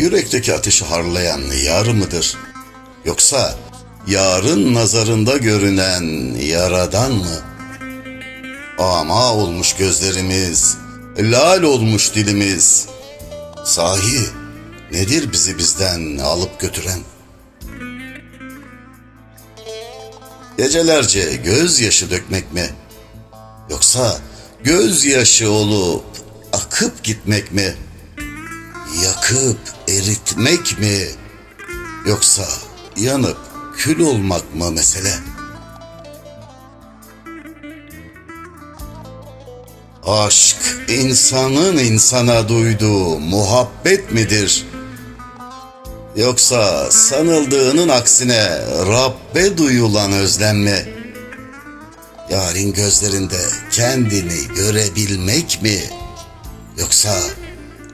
yürekteki ateşi harlayan yar mıdır? Yoksa yarın nazarında görünen yaradan mı? Ama olmuş gözlerimiz, lal olmuş dilimiz. Sahi nedir bizi bizden alıp götüren? Gecelerce gözyaşı dökmek mi? Yoksa gözyaşı olup akıp gitmek mi? Yakıp eritmek mi? Yoksa yanıp kül olmak mı mesele? Aşk insanın insana duyduğu muhabbet midir? Yoksa sanıldığının aksine Rabbe duyulan özlem mi? Yarın gözlerinde kendini görebilmek mi? Yoksa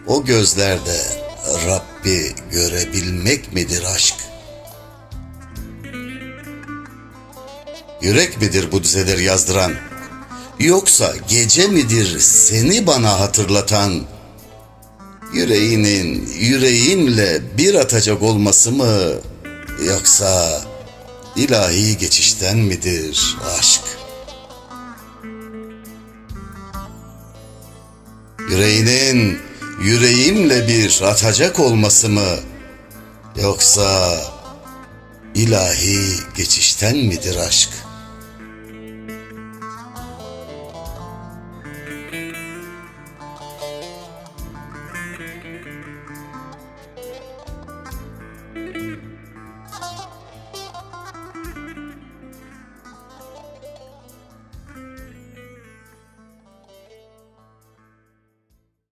o gözlerde Rabbi görebilmek midir aşk? Yürek midir bu dizeleri yazdıran? Yoksa gece midir seni bana hatırlatan? Yüreğinin yüreğimle bir atacak olması mı? Yoksa ilahi geçişten midir aşk? Yüreğinin yüreğimle bir atacak olması mı? Yoksa ilahi geçişten midir aşk?